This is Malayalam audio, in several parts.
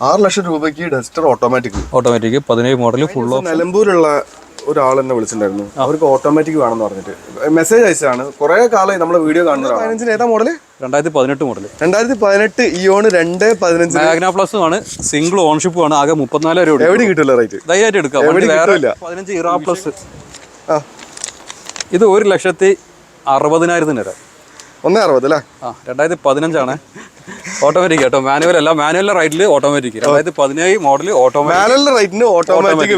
ആറ് ലക്ഷം രൂപയ്ക്ക് ഡസ്റ്റർ ഓട്ടോമാറ്റിക് ഓട്ടോമാറ്റിക് പതിനേഴ് മോഡൽ ഫുൾ നിലമ്പൂരുള്ള ഒരാൾ എന്നെ വിളിച്ചിട്ടുണ്ടായിരുന്നു. അവർക്ക് ഓട്ടോമാറ്റിക് വേണമെന്ന് പറഞ്ഞിട്ട്. മെസ്സേജ് അയച്ചതാണ്. കുറെ കാലമായി നമ്മളെ വീഡിയോ കാണുന്നത് പതിനഞ്ചിന് ഏതാ മോഡൽ രണ്ടായിരത്തി പതിനെട്ട് മോഡൽ രണ്ടായിരത്തി പതിനെട്ട് ഇയോണ് രണ്ട് പതിനഞ്ച് മാഗ്ന പ്ലസ് ആണ്. സിംഗിൾ ഓൺഷിപ്പ് ആണ്. ആകെ മുപ്പത്തിനാല് രൂപ എവിടെ കിട്ടില്ല റേറ്റ് ധൈര്യമായിട്ട് എടുക്കാം. പതിനഞ്ച് ഇറാ പ്ലസ് ഇത് ഒരു ലക്ഷത്തി അറുപതിനായിരത്തിന് വരാം. ഒന്നേ അറുപത് അല്ലേ? ആ രണ്ടായിരത്തി പതിനഞ്ചാണ് ഓട്ടോമാറ്റിക് കേട്ടോ. മാനുവൽ അല്ല മാനുവലിന്റെ റൈറ്റിൽ ഓട്ടോമാറ്റിക് അതായത് പതിനേഴ് മോഡൽ ഓട്ടോമാറ്റിക് റൈറ്റിന് ഓട്ടോമാറ്റിക്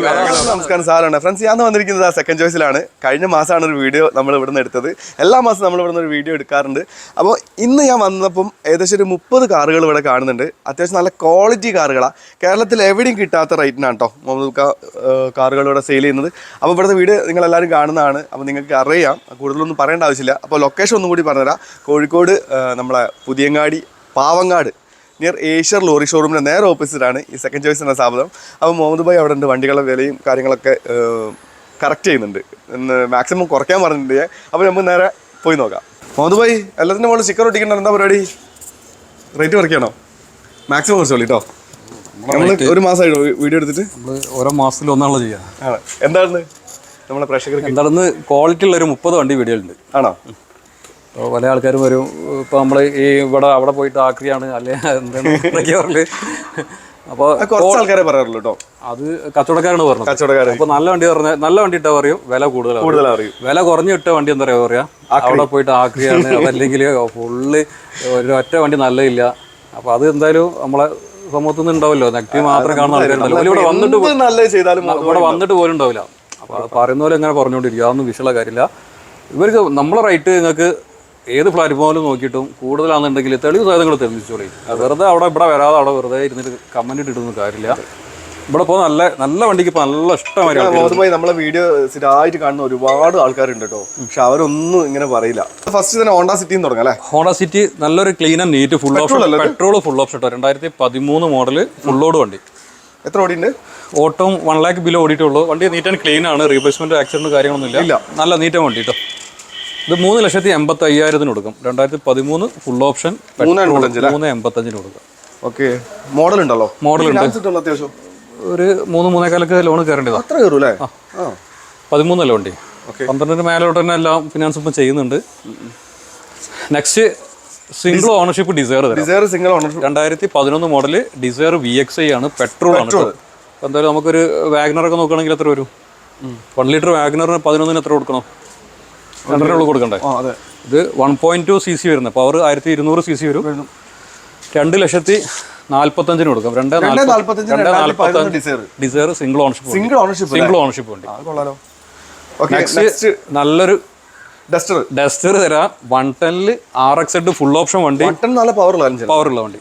നമസ്കാരം സാറാണ് ഫ്രണ്ട്സ് ഞാൻ വന്നിരിക്കുന്നത് ആ സെക്കൻഡ് ചോയ്സിലാണ് കഴിഞ്ഞ മാസമാണ് ഒരു വീഡിയോ നമ്മൾ ഇവിടുന്ന് എടുത്തത്. എല്ലാ മാസം നമ്മൾ ഇവിടുന്ന് ഒരു വീഡിയോ എടുക്കാറുണ്ട്. അപ്പോൾ ഇന്ന് ഞാൻ വന്നപ്പം ഏകദേശം ഒരു മുപ്പത് കാറുകൾ ഇവിടെ കാണുന്നുണ്ട്. അത്യാവശ്യം നല്ല ക്വാളിറ്റി കാറുകളാണ് കേരളത്തിൽ എവിടെയും കിട്ടാത്ത റേറ്റിനാണ് കേട്ടോ മുഹമ്മദ് കാറുകൾ ഇവിടെ സെയിൽ ചെയ്യുന്നത്. അപ്പോൾ ഇവിടുത്തെ വീഡിയോ നിങ്ങൾ എല്ലാവരും കാണുന്നതാണ്. അപ്പോൾ നിങ്ങൾക്ക് അറിയാം. കൂടുതലൊന്നും പറയേണ്ട ആവശ്യമില്ല. അപ്പോൾ ലൊക്കേഷൻ ഒന്നും കൂടി പറഞ്ഞുതരാം. കോഴിക്കോട് നമ്മളെ പുതിയങ്ങാടി പാവങ്ങാട് നിയർ ഏഷ്യർ ലോറി ഷോറൂമിന്റെ നേരെ ഓപ്പോസിറ്റാണ് ഈ സെക്കൻഡ് ചോയ്സ് എന്ന സ്ഥാപനം. അപ്പോൾ മുഹമ്മദ് ഭായി അവിടെ ഉണ്ട് വണ്ടികളുടെ വിലയും കാര്യങ്ങളൊക്കെ കറക്റ്റ് ചെയ്യുന്നുണ്ട്. എന്ന് മാക്സിമം കുറയ്ക്കാൻ പറഞ്ഞിട്ടുണ്ട് അപ്പോൾ നമുക്ക് നേരെ പോയി നോക്കാം. മുഹമ്മദ് ഭായി എല്ലാത്തിന്റെ മുകളിൽ സ്റ്റിക്കർ ഒട്ടിക്കണ്ട എന്താ പരിപാടി? റേറ്റ് കുറയ്ക്കണോ മാക്സിമം കുറച്ച് കേട്ടോ. നമ്മൾ ഒരു മാസമായിട്ട് വീഡിയോ എടുത്തിട്ട്? നമ്മൾ ഓരോ മാസത്തിൽ ഒന്നാണല്ലോ ചെയ്യാം ആണ്. എന്താണ് നമ്മളെ പ്രേക്ഷകർക്ക് എന്താണെന്ന് ക്വാളിറ്റി ഉള്ള ഒരു മുപ്പത് വണ്ടി വീഡിയോ ഉണ്ട് ആണോ? പല ആൾക്കാരും വരും. ഇപ്പോൾ നമ്മൾ ഈ ഇവിടെ അവിടെ പോയിട്ട് ആക്രിയാണ്. അല്ലെ? എന്താണ് അപ്പോൾ അത് കുറച്ച് ആൾക്കാരെ പറയാറുള്ളൂ കേട്ടോ അത് കച്ചവടക്കാരാണ് പറഞ്ഞത്. കച്ചവടക്കാരെ. അപ്പോൾ നല്ല വണ്ടി പറഞ്ഞ നല്ല വണ്ടി ഇട്ടാൽ പറയും വില കൂടുതലാണ് കൂടുതൽ അറിയും വില കുറഞ്ഞു ഇട്ട വണ്ടി എന്താ പറയുക പറയാ? അവിടെ പോയിട്ട് ആക്രിയാണ്. അതല്ലെങ്കിൽ ഫുള്ള് ഒരു ഒറ്റ വണ്ടി നല്ലതില്ല. അപ്പോൾ അത് എന്തായാലും നമ്മളെ സമൂഹത്തിൽ നിന്ന് ഉണ്ടാവല്ലോ. നെഗറ്റീവ് മാത്രം കാണുന്ന ആൾക്കാരുണ്ടല്ലോ. ഇവിടെ വന്നിട്ട് ഇവിടെ വന്നിട്ട് പോലും ഉണ്ടാവില്ല. അപ്പോൾ പറയുന്ന പോലെ എങ്ങനെ പറഞ്ഞുകൊണ്ടിരിക്കുക. അതൊന്നും വിഷയമുള്ള കാര്യമില്ല. ഇവർക്ക് നമ്മളെ റൈറ്റ് നിങ്ങൾക്ക് ഏത് പ്ലാറ്റ്ഫോമിലും നോക്കിയിട്ടും കൂടുതലാണെന്നുണ്ടെങ്കിൽ തെളിവ് സാധനങ്ങൾ തെളിയിച്ചോളി. വെറുതെ അവിടെ ഇവിടെ വരാതെ അവിടെ വെറുതെ ഇരുന്നിട്ട് കമന്റ് ഇട്ടിട്ടൊന്നും കാര്യമില്ല. ഇവിടെ ഇപ്പോൾ നല്ല നല്ല വണ്ടിക്ക് ഇപ്പോൾ നല്ല ഇഷ്ടമായി നമ്മളെ വീഡിയോ സ്ഥിരമായിട്ട് കാണുന്ന ഒരുപാട് ആൾക്കാരുണ്ട് കേട്ടോ. പക്ഷെ അവരൊന്നും ഇങ്ങനെ പറയില്ല. ഫസ്റ്റ് തന്നെ ഹോണ്ട സിറ്റിന്ന് തുടങ്ങാം അല്ലേ? ഹോണ്ട സിറ്റി നല്ലൊരു clean and neat full option petrol full option കേട്ടോ രണ്ടായിരത്തി പതിമൂന്ന് മോഡൽ ഫുൾ ലോഡ് വണ്ടി. എത്ര ഓടിയുണ്ട് ഓട്ടം വൺ ലാക്ക് ബിലോ ഓടിയിട്ടുള്ളൂ. വണ്ടി നീറ്റ് ആൻഡ് ക്ലീൻ ആണ്. റീപ്ലേസ്മെന്റ് ആക്സിഡന്റ് കാര്യങ്ങളൊന്നും ഇല്ല. നല്ല നീറ്റ് വണ്ടി കേട്ടോ ഇത് മൂന്ന് ലക്ഷത്തി എൺപത്തി അയ്യായിരത്തിന് കൊടുക്കും. രണ്ടായിരത്തി പതിമൂന്ന് ഫുൾ ഓപ്ഷൻ മൂന്ന് എൺപത്തഞ്ച് മൂന്ന് എൺപത്തഞ്ചിന് കൊടുക്കും. ഓക്കെ. മോഡൽ ഉണ്ടല്ലോ? മോഡൽ ഉണ്ട്. അത്യാവശ്യം. ഒരു മൂന്ന് മൂന്നേക്കാലൊക്കെ ലോൺ കയറേണ്ടത്. അത്ര കയറും അല്ലേ പതിമൂന്ന് പതിമൂന്നല്ല വണ്ടി. പന്ത്രണ്ടിന് മേലോട്ട് തന്നെ എല്ലാം ഫിനാൻസ് ഇപ്പം ചെയ്യുന്നുണ്ട്. Next single ownership Dzire Dzire single ownership രണ്ടായിരത്തി പതിനൊന്ന് model Dzire V X I ആണ്. പെട്രോൾ ആണ്. എന്തായാലും നമുക്കൊരു വാഗ്നർ ഒക്കെ നോക്കുകയാണെങ്കിൽ എത്ര വരും? വൺ ലിറ്റർ വാഗ്നറിന് പതിനൊന്നിന് എത്ര കൊടുക്കണം? രണ്ടര ഉള്ളു കൊടുക്കണ്ടേ? അതെ. ഇത് one point two C C വരുന്നത്. പവർ ആയിരത്തി ഇരുന്നൂറ് സി സി വരും. രണ്ട് ലക്ഷത്തി നാല്പത്തഞ്ചിന് കൊടുക്കാം. രണ്ട് Dzire single ownership single ownership single ownership ഉണ്ട് നെക്സ്റ്റ് നല്ലൊരു ഡസ്റ്റർ ഡസ്റ്റർ തരാം. One ടെന്നിൽ R X Z full option വണ്ടി. നല്ല പവർ ഉള്ള പവറുള്ള വണ്ടി.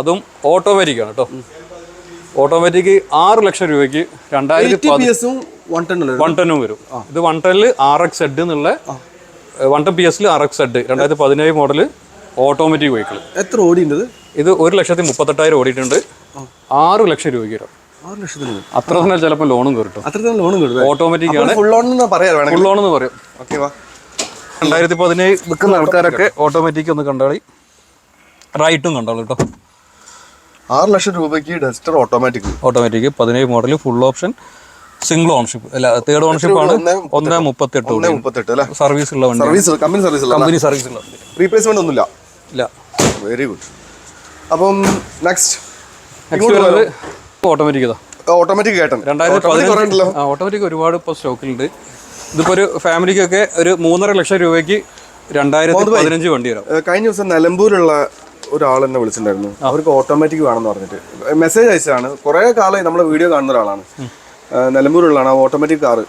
അതും ഓട്ടോമാറ്റിക് ആണ് കേട്ടോ. ഓട്ടോമാറ്റിക് ആറ് ലക്ഷം രൂപയ്ക്ക് രണ്ടായിരത്തി വൺ ഉള്ളത് വൺ വരും. ഇത് വൺ ടെന്നിൽ ആർ എക്സ് എഡ് എന്നുള്ള വൺ ടെൻ പി എസിൽ ആർ എക്സ് എഡ് രണ്ടായിരത്തി പതിനേഴ് മോഡൽ ഓട്ടോമാറ്റിക് വെഹിക്കിൾ എത്ര ഓടിയുണ്ട് ഇത്? ഒരു ലക്ഷത്തി മുപ്പത്തെട്ടായിരം ഓടിയിട്ടുണ്ട്. ആറ് ലക്ഷം രൂപയ്ക്ക് വരും. അത്ര തന്നെ ചിലപ്പോൾ ലോണും കയറും അത്ര തന്നെ ലോണും കയറും ഓട്ടോമാറ്റിക് ആണ്. ഫുൾ ഓൺ എന്ന് പറയാം ഫുൾ ലോൺ എന്ന് പറയും. ഓക്കെ വാ. രണ്ടായിരത്തി പതിനേഴ് നിൽക്കുന്ന ആൾക്കാരൊക്കെ ഓട്ടോമാറ്റിക് ഒന്ന് കണ്ടാളി. റൈറ്റും കണ്ടോളൂ കേട്ടോ. ആറ് ലക്ഷം രൂപയ്ക്ക് ഡസ്റ്റർ ഓട്ടോമാറ്റിക് ഓട്ടോമാറ്റിക് പതിനേഴ് model full option single ownership അല്ല തേർഡ് ഓൺഷിപ്പ് ആണ് ഒന്നേ മുപ്പത്തെട്ട്. ഒന്നേ മുപ്പത്തെട്ട് അല്ലേ? സർവീസ് ഉള്ള വണ്ടി service company service company service ഉള്ള വണ്ടി റീപ്ലേസ്മെന്റ് ഒന്നുമില്ല? ഇല്ല. വെരി ഗുഡ് അപ്പം നെക്സ്റ്റ് നെക്സ്റ്റ് വരുന്നത് ഓട്ടോമാറ്റിക് ഓട്ടോമാറ്റിക് കേട്ടൻ. രണ്ടായിരത്തി ഓട്ടോമാറ്റിക് ഒരുപാട് ഇപ്പോൾ സ്റ്റോക്കിലുണ്ട് ഇതിപ്പോൾ ഒരു ഫാമിലിക്കൊക്കെ ഒരു മൂന്നര ലക്ഷം രൂപയ്ക്ക് രണ്ടായിരത്തി പതിനഞ്ച് വണ്ടി വരാം. കഴിഞ്ഞ ദിവസം നിലമ്പൂരുള്ള ഒരാൾ എന്നെ വിളിച്ചിട്ടുണ്ടായിരുന്നു. അവർക്ക് ഓട്ടോമാറ്റിക് വേണമെന്ന് പറഞ്ഞിട്ട്. മെസ്സേജ് അയച്ചതാണ്. കുറേ കാലമായി നമ്മൾ വീഡിയോ കാണുന്ന ഒരാളാണ്. ഏഹ് നിലമ്പൂരുള്ളതാണ് ഓട്ടോമാറ്റിക് കാറ്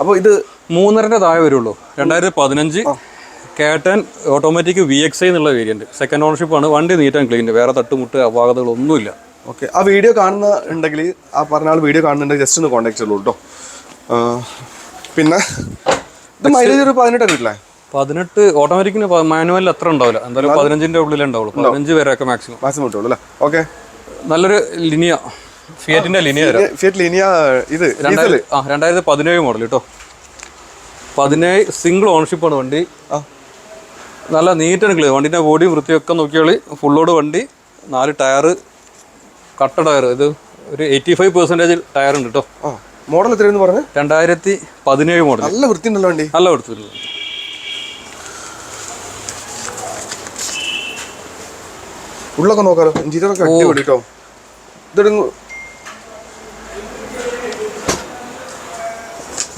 അപ്പോൾ ഇത് മൂന്നരന്റെ താഴെ വരുള്ളൂ. രണ്ടായിരത്തി പതിനഞ്ച് കേട്ടൻ ഓട്ടോമാറ്റിക് വി എക്സ് ഐ എന്നുള്ള വേരിയന്റ് സെക്കൻഡ് ഓണർഷിപ്പ് ആണ്. വണ്ടി നീറ്റ് ആൻഡ് ക്ലീൻ. വേറെ തട്ടുമുട്ട് അപാകതകളൊന്നുമില്ല ഓക്കെ. ആ വീഡിയോ കാണുന്ന ഉണ്ടെങ്കിൽ ആ പറഞ്ഞ ആൾ വീഡിയോ കാണുന്നുണ്ടെങ്കിൽ ജസ്റ്റ് ഒന്ന് കോൺടാക്ട് ചെയ്യുള്ളൂ കേട്ടോ പിന്നെ മൈലേജ് ഒരു പതിനെട്ടൊക്കെ കിട്ടില്ലേ? പതിനെട്ട് ഓട്ടോമാറ്റിക്കിന് മാനുവലിൽ അത്ര ഉണ്ടാവില്ല. എന്തായാലും പതിനഞ്ചിന്റെ ഉള്ളിലേ ഉണ്ടാവുള്ളൂ. പതിനഞ്ച് വരെയൊക്കെ മാക്സിമം മാക്സിമം കിട്ടുള്ളൂ അല്ലേ? ഓക്കെ. നല്ലൊരു ലിനിയ ഫിയറ്റിന്റെ ലിനിയ ഫിയറ്റ് ലിനിയ ഇത് രണ്ടായിരത്തി പതിനേഴ് മോഡൽ കേട്ടോ പതിനേഴ് സിംഗിൾ ഓണർഷിപ്പാണ് വണ്ടി. നല്ല നീറ്റ് ആണ് ക്ലിയർ വണ്ടിന്റെ ബോഡി വൃത്തിയൊക്കെ നോക്കിയാൽ ഫുള്ളോട് വണ്ടി നാല് ടയർ കട്ട ടയർ ഇത് ഒരു എയ്റ്റി ഫൈവ് പെർസെന്റേജ് ടയർ ഉണ്ട് കേട്ടോ മോഡൽ എത്രയെന്ന് പറഞ്ഞു? രണ്ടായിരത്തി പതിനേഴ് മോഡൽ നല്ല വൃത്തിയുണ്ടല്ലോ വണ്ടി. നല്ല വൃത്തി ഉള്ളൊക്കെ നോക്കാലോ. ഇന്റീരിയർ ഒക്കെ അടിപൊളി കേട്ടോ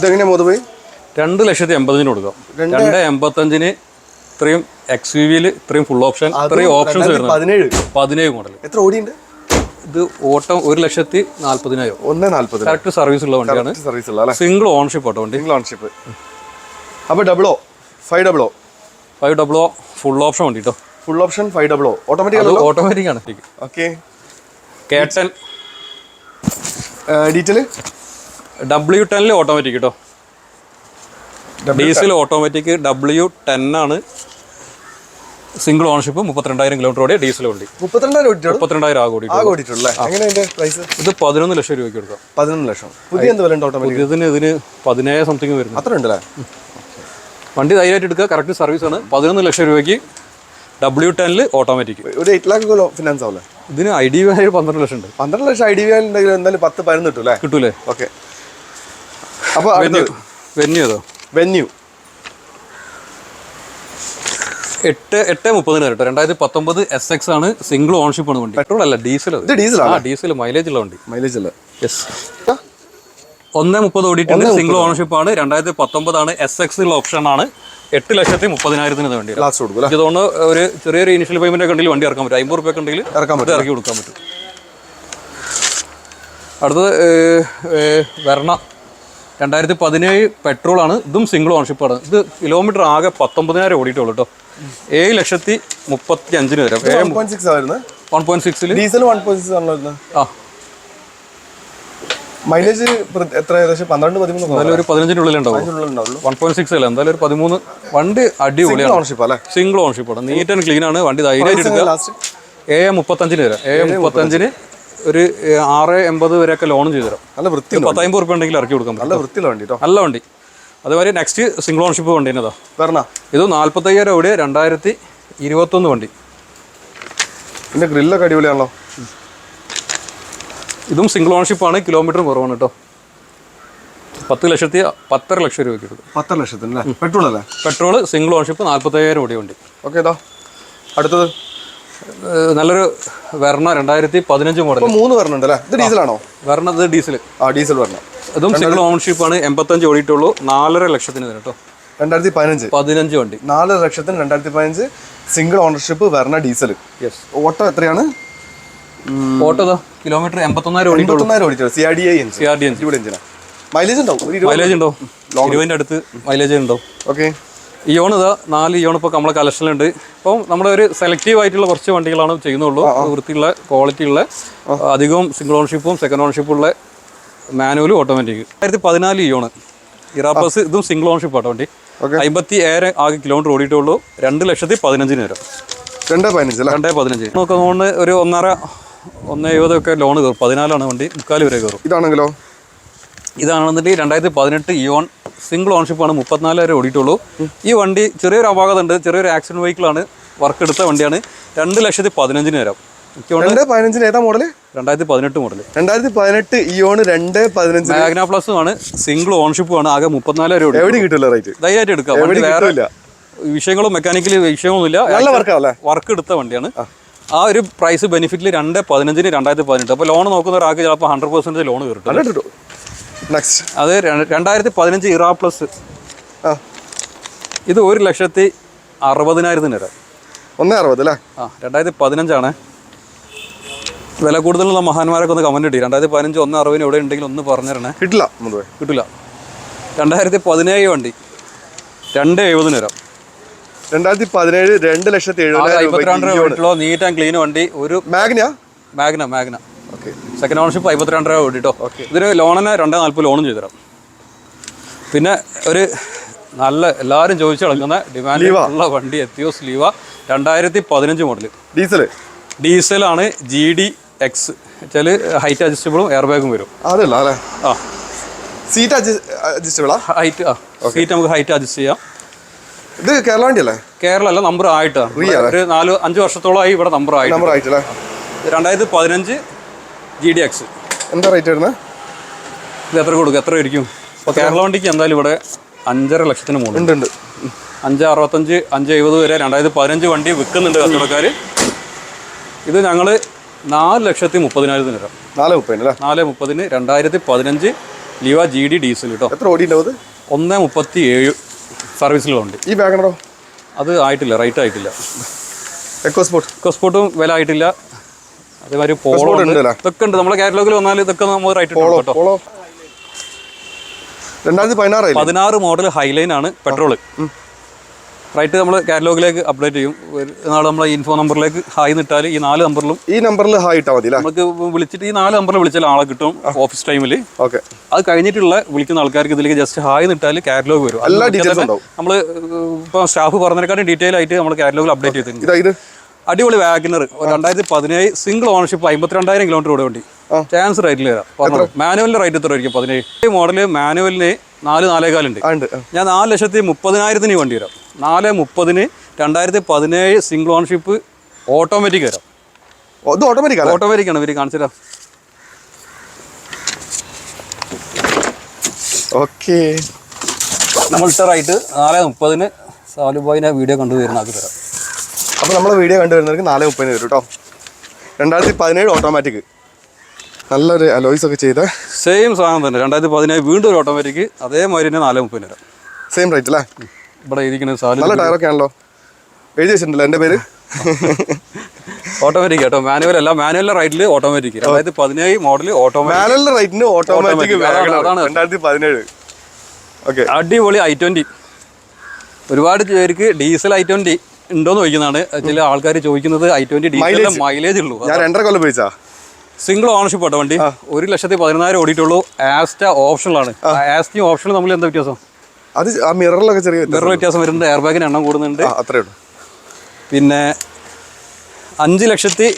ഇതെങ്ങനെയാ പോയി? രണ്ട് ലക്ഷത്തി എൺപതിന് കൊടുക്കാം. രണ്ട് എൺപത്തഞ്ചിന് ഇത്രയും എക്സ് യു വിയിൽ ഇത്രയും ഫുൾ ഓപ്ഷൻ ഇത്രയും ഓപ്ഷൻസ് വരുന്നത് പതിനേഴ്. പതിനേഴ് മോഡൽ എത്ര ഓടിയുണ്ട്? ഇത് ഓട്ടം ഒരു ലക്ഷത്തി നാല്പതിനായിരം. ഒന്നേ നാല്പത് കറക്റ്റ് സർവീസ് ഉള്ള വണ്ടിയാണ്. സർവീസ് ഉള്ള സിംഗിൾ ഓൺഷിപ്പ് ആട്ടോ വണ്ടി. സിംഗിൾ ഓൺഷിപ്പ് അപ്പോൾ W five W five W full option വണ്ടി കേട്ടോ full option five W automatic automatic ആണ്. ഓക്കെ കേട്ടൻ ഡീറ്റെയിൽ? ഡബ്ല്യു ടെനിൽ ഓട്ടോമാറ്റിക് കേട്ടോ ഡീസൽ ഓട്ടോമാറ്റിക് ഡബ്ല്യു ടെൻ ആണ്. സിംഗിൾ ഓണർഷിപ്പ് മുപ്പത്തിരണ്ടായിരം കിലോമീറ്റർ ഓടിയ ഡീസൽ വണ്ടി. മുപ്പത്തിരണ്ടായിരം മുപ്പത്തിരണ്ടായിരം ആകെ പ്രൈസ് ഇത് പതിനൊന്ന് ലക്ഷം രൂപയ്ക്ക് കൊടുക്കാം. പതിനൊന്ന് ലക്ഷം. പുതിയ പുതിയതിന് ഇതിന് പതിനേഴ് സംതിങ് വരുന്നു. അത്ര ഉണ്ടല്ലേ? വണ്ടി ധൈര്യമായിട്ട് എടുക്കുക. കറക്റ്റ് സർവീസ് ആണ്. പതിനൊന്ന് ലക്ഷം രൂപയ്ക്ക് ഡബ്ല്യു ടെനിൽ ഓട്ടോമാറ്റിക് ഒരു എയ്റ്റ് ലാക്ക് ഫിനാൻസ് ആവില്ലേ ഇതിന് ഐ ഡി വാല്യൂ പന്ത്രണ്ട് ലക്ഷം ഉണ്ട്. പന്ത്രണ്ട് ലക്ഷം ഐ ഡി വി ഉണ്ടെങ്കിൽ എന്തായാലും പത്ത് പതിനൊന്ന് കിട്ടും അല്ലേ? കിട്ടൂലേ? ഓക്കെ അപ്പൊ വെന്യൂ വെന്യൂ ഏതോ? വെന്യൂ എട്ട് എട്ട് മുപ്പതിന് കേട്ടോ. രണ്ടായിരത്തി പത്തൊമ്പത് എസ് എക്സ് ആണ് സിംഗിൾ ഓൺഷിപ്പ് ആണ് വണ്ടി. പെട്രോൾ അല്ല ഡീസൽ ഇത് ഡീസലാണ് ആ ഡീസൽ മൈലേജ് ഉള്ള വണ്ടി. മൈലേജ് ഉള്ള. യെസ് ഒന്ന് മുപ്പത് ഓടിയിട്ടുണ്ട് സിംഗിൾ ഓണർഷിപ്പ് ആണ്. രണ്ടായിരത്തി പത്തൊമ്പതാണ് എസ് എക്സ് ഉള്ള ഓപ്ഷൻ ആണ്. എട്ട് ലക്ഷത്തി മുപ്പതിനായിരത്തിന് വണ്ടി. ലാസ്റ്റ് കൊടുക്കും തോന്നുന്നു ഒരു ചെറിയൊരു ഇനിഷ്യൽ പേയ്മെന്റ് ഒക്കെ ഉണ്ടെങ്കിൽ വണ്ടി ഇറക്കാൻ പറ്റും. അമ്പത് റുപ്യ ഉണ്ടെങ്കിൽ ഇറക്കാൻ പറ്റും. ഇറക്കി കൊടുക്കാൻ പറ്റും. അടുത്തത് വെർണ രണ്ടായിരത്തി പതിനേഴ് പെട്രോൾ ആണ് ഇതും സിംഗിൾ ഓണർഷിപ്പ് ആണ്. ഇത് കിലോമീറ്റർ ആകെ പത്തൊമ്പതിനായിരം ഓടിയിട്ടുള്ളൂ കേട്ടോ. ഏഴ് ലക്ഷത്തി മുപ്പത്തി അഞ്ചിന് വരും ഏഴ് വൺ പോയിന്റ് സിക്സിൽ ഡീസൽ വൺ പോയിന്റ് സിക്സ് ആണല്ലോ വരുന്നത്. ആ. മൈലേജ് എത്ര ഏകദേശം? പന്ത്രണ്ട് പതിമൂന്ന് എന്തായാലും ഒരു പതിനഞ്ചിനുള്ളിൽ ഉണ്ടാവും ഉണ്ടാവുള്ളൂ. വൺ പോയിന്റ് സിക്സ് അല്ല എന്തായാലും ഒരു പതിമൂന്ന്. വണ്ടി അടിപൊളിയാണ്. ഓണർഷിപ്പ് അല്ലേ? സിംഗിൾ ഓണർഷിപ്പ് ആണ്. നീറ്റ് ആൻഡ് ക്ലീൻ ആണ്. വണ്ടി ധൈര്യമായിട്ട് എടുക്കുക. എം മുപ്പത്തഞ്ചിന് വരാം. എം മുപ്പത്തഞ്ചിന് ഒരു ആറ് എൺപത് വരെയൊക്കെ ലോൺ ചെയ്തു തരാം നല്ല വൃത്തി പത്തായിരം റുപ്യ ഉണ്ടെങ്കിൽ ഇറക്കി കൊടുക്കാം നല്ല വൃത്തിയുള്ള വണ്ടി കേട്ടോ നല്ല വണ്ടി. അതുമാതിരി നെക്സ്റ്റ് സിംഗിൾ ഓണർഷിപ്പ് വണ്ടി എന്നതാ വരണ ഇത് നാൽപ്പത്തയ്യായിരം ഓടിയ രണ്ടായിരത്തി ഇരുപത്തൊന്ന് വണ്ടി. പിന്നെ ഗ്രില്ലൊക്കെ അടിപൊളിയാണല്ലോ. ഇതും സിംഗിൾ ഓണർഷിപ്പ് ആണ് കിലോമീറ്റർ കുറവാണ് കേട്ടോ പത്ത് ലക്ഷത്തി പത്തര ലക്ഷം രൂപയ്ക്ക് എടുക്കും പത്തര ലക്ഷത്തിന് അല്ലേ പെട്രോൾ അല്ലേ പെട്രോൾ സിംഗിൾ ഓണർഷിപ്പ് നാൽപ്പത്തയ്യായിരം ഓടിയ വണ്ടി. ഓക്കെ ഇതാ അടുത്തത്. നല്ലൊരു വെർണ രണ്ടായിരത്തി പതിനഞ്ച് മോഡൽ മൂന്ന് വരണുണ്ട് അല്ലേ ഇത് ഡീസലാണോ? വെർണ ഇത് ഡീസൽ ആ ഡീസൽ വരണം ഇതും സിംഗിൾ ഓണർഷിപ്പ് ആണ്. എൺപത്തഞ്ച് ഓടിയിട്ടുള്ളൂ. നാലര ലക്ഷത്തിന് കേട്ടോ. രണ്ടായിരത്തി പതിനഞ്ച്. പതിനഞ്ച് വണ്ടി. നാല് ലക്ഷത്തിന് രണ്ടായിരത്തി പതിനഞ്ച് സിംഗിൾ ഓണർഷിപ്പ് വരണ ഡീസൽ. യെസ് ഓട്ടോ എത്രയാണ്? ഓട്ടോ കിലോമീറ്റർ എൺപത്തൊന്നായിരം ഓടിയിട്ടുള്ളൂ. എൺപത്തൊന്നായിരം ഓടിച്ചത് C R D I C R D N ഇവിടെ മൈലേജ് ഉണ്ടാവും മൈലേജ് ഉണ്ടോ? ഇരുപതിന്റെ അടുത്ത് മൈലേജ് ഉണ്ടോ? ഓക്കെ ഇയോൺ ഇതാ നാല് ഇയോൺ ഇപ്പോൾ നമ്മളെ കളക്ഷനിലുണ്ട് ഇപ്പം നമ്മുടെ ഒരു സെലക്റ്റീവ് ആയിട്ടുള്ള കുറച്ച് വണ്ടികളാണ് ചെയ്യുന്നുള്ളൂ. വൃത്തിയുള്ള ക്വാളിറ്റി ഉള്ള അധികവും സിംഗിൾ ഓണർഷിപ്പും സെക്കൻഡ് ഓണർഷിപ്പും ഉള്ള മാനുവലും ഓട്ടോമാറ്റിക് രണ്ടായിരത്തി പതിനാല് ഇയോണ് ഓണ്. ഇറാപ്പസ് ഇതും സിംഗിൾ ഓണർഷിപ്പ് ആട്ടോ വണ്ടി. അമ്പത്തി ഏഴ് ആകെ കിലോമീറ്റർ ഓടിയിട്ടുള്ളൂ. രണ്ട് ലക്ഷത്തി പതിനഞ്ചിന് വരും. രണ്ട് പതിനഞ്ച് രണ്ടേ പതിനഞ്ച്. നമുക്ക് അതുകൊണ്ട് ഒരു ഒന്നര ഒന്ന് എഴുപതൊക്കെ ലോൺ കയറും. പതിനാലാണ് വണ്ടി. മുക്കാൽ വരെ കയറും. ഇതാണെങ്കിലോ? ഇതാണെന്നുണ്ടെങ്കിൽ രണ്ടായിരത്തി പതിനെട്ട് ഇയോൺ സിംഗിൾ ഓൺഷിപ്പാണ് മുപ്പത്തിനാല് വരെ ഓടിയിട്ടുള്ളൂ. ഈ വണ്ടി ചെറിയൊരു അപാകത ഉണ്ട് ചെറിയൊരു ആക്സിഡന്റ് വെഹിക്കിളാണ് വർക്ക് എടുത്ത വണ്ടിയാണ്. രണ്ട് ലക്ഷത്തി പതിനഞ്ചിന് വരാം. പതിനഞ്ചിന് ഏതാ മോഡൽ രണ്ടായിരത്തി പതിനെട്ട് മോഡൽ രണ്ടായിരത്തി പതിനെട്ട് ഇയോണ് രണ്ട് പതിനഞ്ചിന്. മാഗ്ന പ്ലസും ആണ്. സിംഗിൾ ഓൺഷിപ്പ് ആണ്. ആകെ മുപ്പത്തിനാല് എവിടെ കിട്ടില്ല റേറ്റ് ധൈര്യമായിട്ട് എടുക്കാം. വേറെ കിട്ടില്ല വിഷയങ്ങളും മെക്കാനിക്കലി വിഷയമൊന്നുമില്ല നല്ല വർക്ക് എടുത്ത വണ്ടിയാണ്. ആ. ഒരു പ്രൈസ് ബെനിഫിറ്റിൽ രണ്ട് പതിനഞ്ചിന് രണ്ടായിരത്തി പതിനെട്ട് അപ്പോൾ ലോൺ നോക്കുന്ന ഒരാൾക്ക് ചിലപ്പോൾ ഹൺഡ്രഡ് പെർസെന്റേജ് ലോൺ കിട്ടും നെക്സ്റ്റ് അത് രണ്ടായിരത്തി പതിനഞ്ച് ഇറാ പ്ലസ്. ഇത് ഒരു ലക്ഷത്തി അറുപതിനായിരത്തിന് വരാം. ഒന്നേ അറുപത് അല്ലേ? ആ രണ്ടായിരത്തി പതിനഞ്ചാണ് വില കൂടുതലുള്ള മഹാന്മാരൊക്കെ ഒന്ന് കമന്റ് ഇട്ടി രണ്ടായിരത്തി പതിനഞ്ച് ഒന്ന് അറുപതിന് എവിടെ ഉണ്ടെങ്കിൽ ഒന്ന് പറഞ്ഞു തരണേ കിട്ടില്ല മുതുവേ. കിട്ടില്ല. രണ്ടായിരത്തി പതിനേഴ് വണ്ടി. രണ്ട് എഴുപതിന് വരാം. രണ്ടായിരത്തി പതിനേഴ് രണ്ട് ലക്ഷത്തി എഴുപതിനായിരം വീട്ടിലോ നീറ്റ് ആൻഡ് ക്ലീൻ വണ്ടി. ഒരു Magna Magna Magna okay. Second ownership അമ്പത്തിരണ്ട് രൂപ ഓടിട്ടോ ഇതിന് ലോണിന് രണ്ടേ നാൽപ്പത് ലോണും ചെയ്തു തരാം പിന്നെ ഒരു നല്ല എല്ലാവരും ചോദിച്ചു കളിക്കുന്ന ഡിമാൻഡ് ഉള്ള വണ്ടി എത്തിയോസ് ലീവ രണ്ടായിരത്തി പതിനഞ്ച് മോഡൽ ഡീസൽ ഡീസലാണ് ജി ഡി എക്സ് വെച്ചാൽ ഹൈറ്റ് അഡ്ജസ്റ്റബിളും എയർ ബാഗും വരും. അതല്ല അല്ലേ? ആ. സീറ്റ് അഡ്ജസ്റ്റബിളാ ഹൈറ്റ് ആ? സീറ്റ് നമുക്ക് ഹൈറ്റ് അഡ്ജസ്റ്റ് ചെയ്യാം. ഇത് കേരള വണ്ടിയല്ലേ? കേരള അല്ല നമ്പർ ആയിട്ടാണ്. ഒരു നാല് അഞ്ച് വർഷത്തോളമായി ഇവിടെ നമ്പർ ആയിട്ട് നമ്പർ ആയിട്ടല്ലേ? രണ്ടായിരത്തി പതിനഞ്ച് ജി ഡി എക്സ് എന്താ റേറ്റ് വരുന്നത് ഇത് എത്ര കൊടുക്കും? എത്ര ആയിരിക്കും ഇപ്പോൾ കേരള വണ്ടിക്ക് എന്തായാലും ഇവിടെ അഞ്ചര ലക്ഷത്തിന് മുകളിൽ. ഉണ്ട് ഉണ്ട്. അഞ്ച് അറുപത്തഞ്ച് അഞ്ച് എഴുപത് വരെ രണ്ടായിരത്തി പതിനഞ്ച് വണ്ടി വിൽക്കുന്നുണ്ട് കച്ചവടക്കാർ ഇത് ഞങ്ങൾ നാല് ലക്ഷത്തി മുപ്പതിനായിരത്തിന് തരാം. നാല് മുപ്പതിന് അല്ലേ നാല് മുപ്പതിന് രണ്ടായിരത്തി പതിനഞ്ച് ലിവ ജി ഡി ഡീസൽ കേട്ടോ എത്ര ഓടിയുണ്ടാവും ഉണ്ടാവും ഒന്ന് മുപ്പത്തി ഏഴ് സർവീസിലുണ്ട് ഈ വാഗണറോ അത് ആയിട്ടില്ല റൈറ്റ് ആയിട്ടില്ല. എക്കോസ്പോർട്ട് എക്കോസ്പോർട്ടും വില ആയിട്ടില്ല. അതേമാതിരി പോളോ ഉണ്ട്. ഇതൊക്കെ ഉണ്ട്. നമ്മുടെ കാറ്റലോഗിൽ വന്നാൽ ഇതൊക്കെ നമ്മൾ റൈറ്റ് കേട്ടോ. രണ്ടായിരത്തി പതിനാറായില്ലേ പതിനാറ് മോഡൽ ഹൈലൈൻ ആണ് പെട്രോൾ റൈറ്റ് നമ്മൾ കാറ്റലോഗിലേക്ക് അപ്ഡേറ്റ് ചെയ്യും. നാളെ നമ്മളെ ഇൻഫോ നമ്പറിലേക്ക് ഹായ് നിട്ടാൽ ഈ നാല് നമ്പറിലും ഈ നമ്പറിൽ ഹായ് ഇട്ടാൽ മതി നമുക്ക് വിളിച്ചിട്ട് ഈ നാല് നമ്പറിൽ വിളിച്ചാൽ ആളെ കിട്ടും ഓഫീസ് ടൈമിൽ ഓക്കെ. അത് കഴിഞ്ഞിട്ടുള്ള വിളിക്കുന്ന ആൾക്കാർക്ക് ഇതിലേക്ക് ജസ്റ്റ് ഹായ് നിട്ടാൽ കാറ്റലോഗ് വരും. നമ്മൾ ഇപ്പോൾ സ്റ്റാഫ് പറഞ്ഞതിനെക്കാട്ടും ഡീറ്റെയിൽ ആയിട്ട് നമ്മൾ കാറ്റലോഗിൽ അപ്ഡേറ്റ് ചെയ്തിട്ടുണ്ട്. അടിപൊളി വാഗനർ രണ്ടായിരത്തി പതിനേഴ് സിംഗിൾ ഓണർഷിപ്പ് അമ്പത്തിരണ്ടായിരം കിലോമീറ്റർ ഓടെ വണ്ടി. ചാൻസ് റേറ്റിൽ തരാം മാനുവലിന്റെ റേറ്റ് എത്ര? ആയിരിക്കും? പതിനേഴ്. മോഡൽ മാനുവലിന് നാല് നാലേകാലുണ്ട്. ഞാൻ നാല് ലക്ഷത്തി മുപ്പതിനായിരത്തിന് വേണ്ടി തരാം നാല് മുപ്പതിന് രണ്ടായിരത്തി പതിനേഴ് സിംഗിൾ ഓണർഷിപ്പ് ഓട്ടോമാറ്റിക് വരാം ഓട്ടോമാറ്റിക് ഓട്ടോമാറ്റിക് ആണ്. ഇവർ കാണിച്ചു തരാം ഓക്കെ. നമ്മൾ ഇട്ടറായിട്ട് നാല് മുപ്പതിന് സാലുബായിനെ വീഡിയോ കണ്ടുവരുന്ന ആക്കി തരാം. അപ്പോൾ നമ്മളെ വീഡിയോ കണ്ടുവരുന്നവർക്ക് നാല് മുപ്പതിന് വരും കേട്ടോ രണ്ടായിരത്തി പതിനേഴ് ഓട്ടോമാറ്റിക് നല്ലൊരു അലോയ്സ് ഒക്കെ ചെയ്ത സെയിം സാധനം തന്നെ. രണ്ടായിരത്തി പതിനേഴ് വീണ്ടും ഒരു ഓട്ടോമാറ്റിക് അതേമാതിരി തന്നെ നാല് മുപ്പതിന് വരാം. സെയിം റേറ്റ് അല്ലേ ഇവിടെ ഇരിക്കുന്ന സാധനം നല്ല ടയറൊക്കെ ആണല്ലോ. എഴുതി വെച്ചിട്ടുണ്ടല്ലോ എന്റെ പേര്? ഓട്ടോമാറ്റിക് കേട്ടോ മാനുവൽ അല്ല മാനുവലിന്റെ റൈറ്റിൽ ഓട്ടോമാറ്റിക് രണ്ടായിരത്തി പതിനേഴ് മോഡൽ മാനുവലിന്റെ റേറ്റിന് ഓട്ടോമാറ്റിക്. രണ്ടായിരത്തി പതിനേഴ് ഓക്കെ അടിപൊളി ഐ ട്വന്റി ഒരുപാട് പേർക്ക് ഡീസൽ ഐ ട്വന്റി ഉണ്ടോന്ന് ചോദിക്കുന്നതാണ്. ചില ആൾക്കാർ ചോദിക്കുന്നത് ഐ ട്വന്റി ഡീസലിന്റെ മൈലേജ് ഉള്ളൂ. ഞാൻ രണ്ടര കൊല്ലം ഉപയോഗിച്ചാ? സിംഗിൾ ഓണർഷിപ്പ് ആട്ടോ വണ്ടി. ഒരു ലക്ഷത്തി പതിനായിരം ഓടിയിട്ടുള്ളൂ. ആസ്റ്റ ഓപ്ഷനിലാണ് ആസ്റ്റി ഓപ്ഷനും തമ്മിൽ എന്താ വ്യത്യാസം? അത് ആ മിററിലൊക്കെ ചെറിയ മിറർ വ്യത്യാസം വരുന്നുണ്ട്. എയർ ബാഗിന് എണ്ണം കൂടുന്നുണ്ട്. അത്രേ ഉള്ളൂ. പിന്നെ അഞ്ച് ലക്ഷത്തി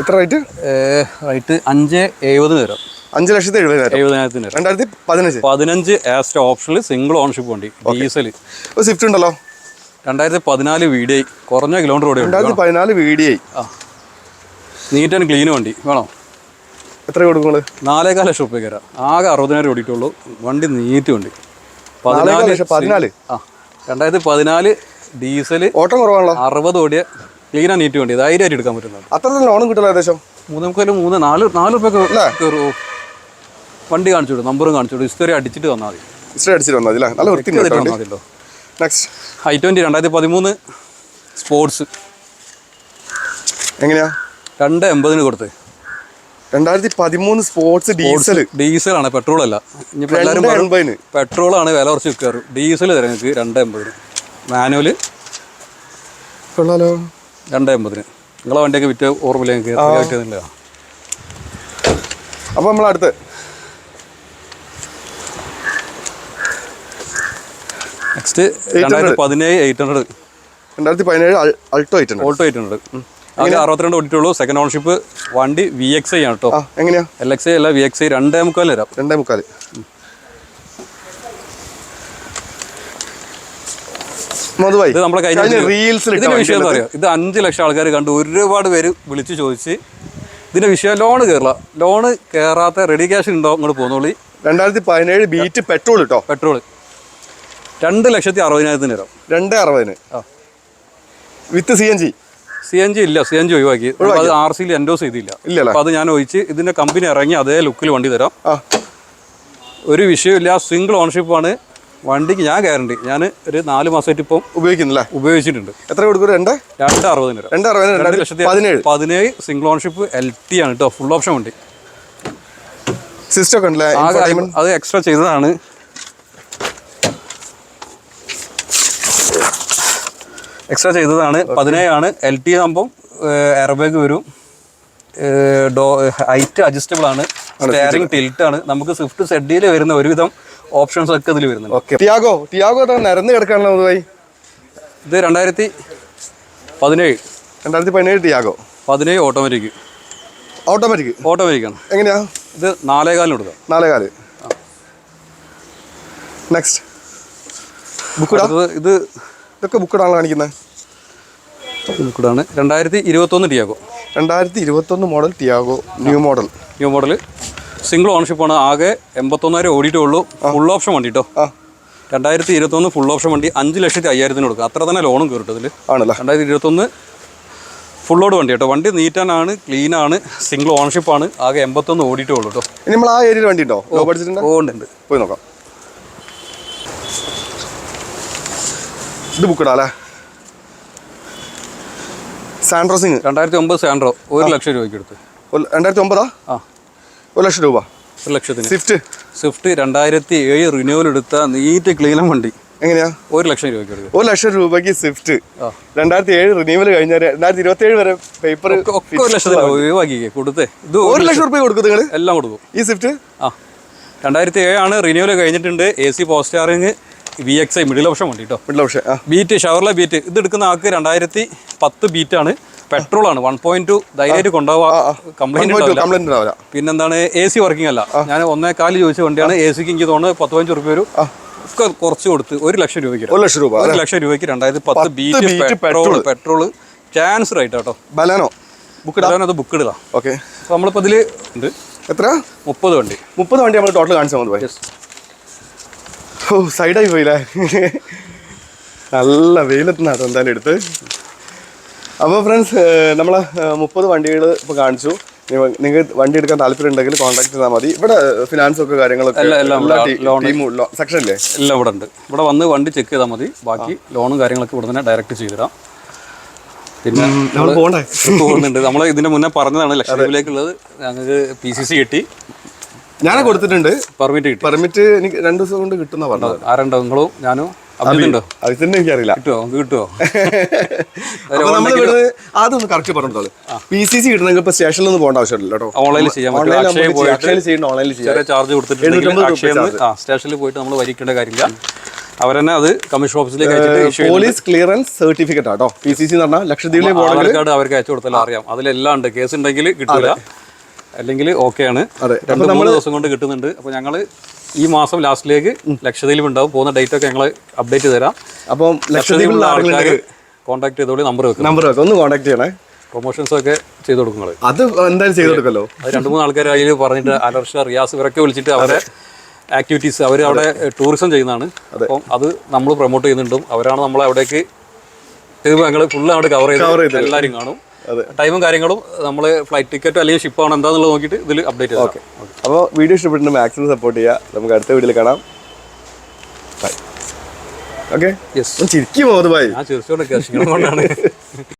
എത്ര റേറ്റ്? റേറ്റ് അഞ്ച് എഴുപതിന് തരാം അഞ്ച് ലക്ഷത്തി എഴുപതിനായിരം. എഴുപതിനായിരത്തിന് രണ്ടായിരത്തി പതിനഞ്ച്. പതിനഞ്ച് ആസ്റ്റ ഓപ്ഷനിൽ സിംഗിൾ ഓണർഷിപ്പ് വണ്ടി ഡീസൽ ഒരു സ്വിഫ്റ്റ് ഉണ്ടല്ലോ? രണ്ടായിരത്തി പതിനാല് വീഡിയോ കുറഞ്ഞ കിലോമീറ്റർ ഓടി രണ്ടായിരത്തി പതിനാല് ആ. നീറ്റ് ആൻഡ് ക്ലീൻ വണ്ടി വേണോ? എത്ര കൊടുക്കും നാലേകാല ലക്ഷം റുപ്യ തരാം. ആകെ അറുപതിനായിരം ഓടിയിട്ടുള്ളൂ. വണ്ടി നീറ്റ് വണ്ടി. പതിനാല് പതിനാല്? ആ. രണ്ടായിരത്തി പതിനാല് ഡീസൽ ഓട്ടം കുറവാണല്ലോ. അറുപത് ഓടിയ ക്ലീനാണ് നീറ്റ് വണ്ടി. ധൈര്യമായിട്ട് എടുക്കാൻ പറ്റുന്നത് അത്ര ലോണും കിട്ടില്ല ഏകദേശം? മൂന്ന് നമുക്ക് മൂന്ന് നാല് നാല് റുപ്യ കയറുമോ വണ്ടി കാണിച്ചു വിടും നമ്പറും കാണിച്ചു വിടും. ഹിസ്റ്ററി അടിച്ചിട്ട് തന്നാൽ മതി. ഹിസ്റ്ററി അടിച്ചിട്ട് വന്നാൽ അല്ലേ? നല്ല വൃത്തി മതിയല്ലോ നെക്സ്റ്റ് ഐ ട്വന്റി രണ്ടായിരത്തി പതിമൂന്ന് സ്പോർട്സ് എങ്ങനെയാ? രണ്ട് എൺപതിന് കൊടുത്ത്. രണ്ടായിരത്തി പതിമൂന്ന് സ്പോർട്സ് ഡീസൽ ഡീസലാണ് പെട്രോൾ അല്ല. ഇനിയിപ്പോൾ എല്ലാവരും എൺപതിന്. പെട്രോളാണ് വില കുറച്ച് വിൽക്കാറ് ഡീസൽ തരാം നിങ്ങൾക്ക് രണ്ട് എൺപതിന്. മാനുവൽ കൊള്ളാലോ. രണ്ട് എൺപതിന്. നിങ്ങളെ വണ്ടിയൊക്കെ വിറ്റ് ഓർമ്മയില്ല നിങ്ങൾക്ക് അപ്പോൾ നമ്മൾ അടുത്ത് നെക്സ്റ്റ് രണ്ടായിരത്തി പതിനേഴ് എയ്റ്റ് ഹൺഡ്രഡ് രണ്ടായിരത്തി പതിനേഴ് അൾട്ടോ ആയിട്ടുണ്ട് ഓൾട്ടോ എയ്റ്റ് ഹൺഡ്രഡ് ആകെ അറുപത്തിരണ്ട് ഓടിയിട്ടുള്ളൂ. സെക്കൻഡ് ഓണർഷിപ്പ് വണ്ടി വി എക്സ് ഐ ആണ് കേട്ടോ ആ എങ്ങനെയാ? എൽ എക്സ് ഐ അല്ല വി എക്സ് ഐ രണ്ടേ മുക്കാൽ തരാം രണ്ടേ മുക്കാൽ ഇത് നമ്മളെ കഴിഞ്ഞ റീൽസിൽ ഇതിന്റെ വിഷയം എന്താ പറയുക ഇത് അഞ്ച് ലക്ഷം ആൾക്കാർ കണ്ട് ഒരുപാട് പേര് വിളിച്ചു ചോദിച്ച് ഇതിന്റെ വിഷയം ലോൺ കയറില്ല ലോണ് കയറാത്ത റെഡി ക്യാഷ് ഉണ്ടോ അങ്ങോട്ട് പോന്നോളി. രണ്ടായിരത്തി പതിനേഴ് ബീറ്റ് പെട്രോൾ കിട്ടോ പെട്രോൾ രണ്ട് ലക്ഷത്തി അറുപതിനായിരത്തിന് തരാം രണ്ട് അറുപതിന്. With C N G C N G ഇല്ല സി എൻ ജി ഒഴിവാക്കി. അത് ആർ സിയിൽ എൻഡോസ് ചെയ്തില്ല. അപ്പൊ അത് ഞാൻ ഒഴിച്ച് ഇതിന്റെ കമ്പനി ഇറങ്ങി അതേ ലുക്കിൽ വണ്ടി തരാം. ഒരു വിഷയമില്ല സിംഗിൾ ഓണർഷിപ്പാണ് വണ്ടിക്ക് ഞാൻ ഗ്യാരണ്ടി ഞാൻ ഒരു നാല് മാസമായിട്ട് ഇപ്പം ഉപയോഗിക്കുന്നില്ല? ഉപയോഗിച്ചിട്ടുണ്ട്. എത്ര കൊടുക്കും? രണ്ട്? രണ്ട് അറുപതിന് രണ്ട് അറുപതിന് രണ്ട് ലക്ഷത്തി പതിനേഴ്. പതിനേഴ് സിംഗിൾ ഓണർഷിപ്പ് എൽ ടി ആണ് കേട്ടോ ഫുൾ ഓപ്ഷൻ വണ്ടി. സിസ്റ്റം ഒക്കെ ഉണ്ടല്ലേ? അത് എക്സ്ട്രാ ചെയ്തതാണ്. എക്സ്ട്രാ ചെയ്തതാണ്. പതിനേഴാണ്. എൽ ടി ആകുമ്പോൾ എയർബാഗ് വരും. ഡോ ഹൈറ്റ് അഡ്ജസ്റ്റബിൾ ആണ്. സ്റ്റിയറിംഗ് ടിൽറ്റ് ആണ്. നമുക്ക് സ്വിഫ്റ്റ് സെഡിയിൽ വരുന്ന ഒരുവിധം ഓപ്ഷൻസ് ഒക്കെ ഇതിൽ വരുന്നുണ്ട്. ഓക്കെ ടിയാഗോ ടിയാഗോ നിരന്ന് കിടക്കാണല്ലോ പൊതുവായി ഇത് രണ്ടായിരത്തി പതിനേഴ്. രണ്ടായിരത്തി പതിനേഴ് ടിയാഗോ പതിനേഴ് ഓട്ടോമാറ്റിക് ഓട്ടോമാറ്റിക് ഓട്ടോമാറ്റിക് ആണ്. എങ്ങനെയാ? ഇത് നാലേകാലിന് കൊടുക്കാം. നാലേ കാൽ നെക്സ്റ്റ് ബുക്ക് ഇത് ഇതൊക്കെ ബുക്കിടാണ് കാണിക്കുന്നത് ബുക്കിടാണ് രണ്ടായിരത്തി ഇരുപത്തൊന്ന് ടിയാഗോ. രണ്ടായിരത്തി ഇരുപത്തൊന്ന് model Tiago new model new model single ownership ആണ്. ആകെ എൺപത്തൊന്നായിരം ഓടിയിട്ടേ ഉള്ളൂ. ഫുൾ ഓപ്ഷൻ വണ്ടി കേട്ടോ രണ്ടായിരത്തി ഇരുപത്തൊന്ന് ഫുൾ ഓപ്ഷൻ വണ്ടി അഞ്ച് ലക്ഷത്തി അയ്യായിരത്തിന് കൊടുക്കുക. അത്ര തന്നെ ലോണും കയറിട്ടതിൽ ആണല്ലേ? രണ്ടായിരത്തി ഇരുപത്തൊന്ന് ഫുൾ ലോഡ് വണ്ടി കേട്ടോ വണ്ടി നീറ്റാനാണ് ക്ലീൻ ആണ് സിംഗിൾ ഓണർഷിപ്പ് ആണ്. ആകെ എൺപത്തൊന്ന് ഓടിയിട്ടേ ഉള്ളൂ കേട്ടോ ഇനി നമ്മൾ ആ ഏരിയയിൽ വണ്ടി ഉണ്ടോ? ഓ ഉണ്ട്. പോയി നോക്കാം. ഇത് ബുക്കിടാ അല്ലേ? സാൻഡ്രോസിങ് രണ്ടായിരത്തി ഒമ്പത് സാൻഡ്രോ ഒരു ലക്ഷം രൂപയ്ക്ക് എടുത്ത്. രണ്ടായിരത്തി ഒമ്പതാ ആ. ഒരു ലക്ഷം രൂപ. ഒരു ലക്ഷത്തിന്. സ്വിഫ്റ്റ് സ്വിഫ്റ്റ് രണ്ടായിരത്തി ഏഴ് റിന്യൂവൽ എടുത്ത നീറ്റ് ക്ലീനം വണ്ടി. എങ്ങനെയാ? ഒരു ലക്ഷം രൂപയ്ക്ക് എടുക്കുക ഒരു ലക്ഷം രൂപയ്ക്ക് സ്വിഫ്റ്റ്. രണ്ടായിരത്തി ഏഴ് റിന്യൂവൽ കഴിഞ്ഞ രണ്ടായിരത്തി ഇരുപത്തി ഏഴ് വരെ പേപ്പർ ഒക്കെ ഒരു ലക്ഷത്തിന് ഒഴിവാക്കി കൊടുത്തേ. ഇത് ഒരു ലക്ഷം രൂപ കൊടുക്കും നിങ്ങൾ എല്ലാം കൊടുക്കും. ഈ സ്വിഫ്റ്റ് ആ. രണ്ടായിരത്തി ഏഴാണ് റിന്യൂവൽ കഴിഞ്ഞിട്ടുണ്ട്. A C power steering V X I middle option വണ്ടി കേട്ടോ middle option Beat Chevrolet Beat ഇത് എടുക്കുന്ന ആൾക്ക് രണ്ടായിരത്തി പത്ത് ആണ്. പെട്രോൾ ആണ്. വൺ പോയിന്റ് ടു ധൈര്യമായിട്ട് കൊണ്ടുപോകാം കംപ്ലൈന്റ് പിന്നെന്താണ് എ സി വർക്കിംഗ് അല്ല. ഞാൻ ഒന്നേക്കാൽ ചോദിച്ച വണ്ടിയാണ്. എ സിക്ക് എനിക്ക് തോന്നുന്നത് പത്ത് പതിനഞ്ച് റുപ്യ വരും കുറച്ച് കൊടുത്ത് ഒരു ലക്ഷം രൂപയ്ക്ക് ഒരു ലക്ഷം രൂപ ഒരു ലക്ഷം രൂപയ്ക്ക് രണ്ടായിരത്തി പത്ത് Beat petrol petrol chance right കേട്ടോ. ബലാനോ? ബുക്ക് ബുക്കിടാ അത് ബുക്ക് ഇടുക ഓക്കെ. അപ്പോൾ നമ്മളിപ്പോൾ ഇതിൽ ഉണ്ട്. എത്ര? മുപ്പത് വണ്ടി. മുപ്പത് വണ്ടി നമ്മൾ ടോട്ടൽ കാണിച്ചാൽ മതി ഓ സൈഡായി പോയില്ലേ? നല്ല വെയിലത്തുനിന്നാണ് എന്തായാലും എടുത്ത്. അപ്പോൾ ഫ്രണ്ട്സ് നമ്മൾ മുപ്പത് വണ്ടികൾ ഇപ്പോൾ കാണിച്ചു. നിങ്ങൾ വണ്ടി എടുക്കാൻ താല്പര്യം ഉണ്ടെങ്കിൽ കോൺടാക്ട് ചെയ്താൽ മതി. ഇവിടെ ഫിനാൻസ് ഒക്കെ കാര്യങ്ങളൊക്കെ സെക്ഷൻ ഇല്ലേ? എല്ലാം ഇവിടെ ഉണ്ട്. ഇവിടെ വന്ന് വണ്ടി ചെക്ക് ചെയ്താൽ മതി. ബാക്കി ലോണും കാര്യങ്ങളൊക്കെ ഇവിടെ തന്നെ ഡയറക്റ്റ് ചെയ്തിടാം പിന്നെ നമ്മൾ പോകുന്നുണ്ട് നമ്മൾ ഇതിന്റെ മുന്നേ പറഞ്ഞതാണ് ലക്ഷദ്വീപിലേക്കുള്ളത് ഞങ്ങൾക്ക് പി സി സി കിട്ടി. ഞാൻ കൊടുത്തിട്ടുണ്ട്. പെർമിറ്റ് കിട്ടി. പെർമിറ്റ് എനിക്ക് രണ്ട് ദിവസം കൊണ്ട് കിട്ടുന്ന പറഞ്ഞത്. ആരുണ്ടോ നിങ്ങളും ഞാനും തന്നെ എനിക്കറിയില്ല. കിട്ടുമോ നമുക്ക് കിട്ടുമോ നമ്മൾ ഇവിടെ അതൊന്ന് കറക്റ്റ് പറഞ്ഞോളൂ പി സി സി കിട്ടണമെങ്കിൽ ഇപ്പൊ സ്റ്റേഷനിൽ നിന്ന് പോകേണ്ട ആവശ്യമില്ല കേട്ടോ. ഓൺലൈനിൽ ഓൺലൈനിൽ അക്ഷയയിൽ ചെയ്യണം ചെയ്യാം. ചാർജ് സ്റ്റേഷനിൽ പോയിട്ട് നമ്മൾ വരിക്കേണ്ട കാര്യമില്ല. അവരെന്നെ അത് കമ്മീഷൻ ഓഫീസിലേക്ക് പോലീസ് ക്ലിയറൻസ് സർട്ടിഫിക്കറ്റ് ആട്ടോ പി സി സി എന്ന് പറഞ്ഞാൽ കാർഡ് അവർക്ക് അയച്ചു കൊടുത്താലും അറിയാം. അതിലെല്ലാം ഉണ്ട്. കേസ് ഉണ്ടെങ്കിൽ കിട്ടില്ല അല്ലെങ്കിൽ ഓക്കെ ആണ്. അതെ. രണ്ട് മൂന്ന് ദിവസം കൊണ്ട് കിട്ടുന്നുണ്ട്. അപ്പോൾ ഞങ്ങൾ ഈ മാസം ലാസ്റ്റിലേക്ക് ലക്ഷദ്വീപ് ഉണ്ടാവും പോകുന്ന ഡേറ്റ് ഒക്കെ ഞങ്ങൾ അപ്ഡേറ്റ് തരാം. അപ്പം ലക്ഷദ്വീപിലുള്ള ആൾക്കാർ കോൺടാക്ട് ചെയ്തോളി നമ്പർ വെക്കും നമ്പർ വെക്കും. ഒന്ന് കോൺടാക്ട് ചെയ്യണേ. പ്രൊമോഷൻസ് ഒക്കെ ചെയ്ത് കൊടുക്കുന്നത് അത് എന്തായാലും ചെയ്തു കൊടുക്കല്ലോ. അത് രണ്ട് മൂന്ന് ആൾക്കാർ അതിൽ പറഞ്ഞിട്ട് അലർഷ റിയാസ് ഇവരൊക്കെ വിളിച്ചിട്ട് അവരെ ആക്ടിവിറ്റീസ് അവർ അവിടെ ടൂറിസം ചെയ്യുന്നതാണ്. അപ്പം അത് നമ്മൾ പ്രൊമോട്ട് ചെയ്യുന്നുണ്ടും. അവരാണ് നമ്മളെ അവിടേക്ക് ഞങ്ങൾ ഫുള്ള് അവിടെ കവർ ചെയ്ത് എല്ലാവരും കാണും. ടൈമും കാര്യങ്ങളും നമ്മൾ ഫ്ലൈറ്റ് ടിക്കറ്റ് അല്ലെങ്കിൽ ഷിപ്പ് ആണോ എന്താണെന്നുള്ളത് നോക്കിയിട്ട് ഇതിൽ അപ്ഡേറ്റ് ഓക്കെ അപ്പോൾ വീഡിയോ ഇഷ്ടപ്പെട്ടിട്ട് മാക്സിമം സപ്പോർട്ട് ചെയ്യുക. നമുക്ക് അടുത്ത വീഡിയോയിൽ കാണാം. ഓക്കെ യെസ് ചിരിക്കും പോകുന്നത് ഞാൻ ക്ഷീണം കൊണ്ടാണ്.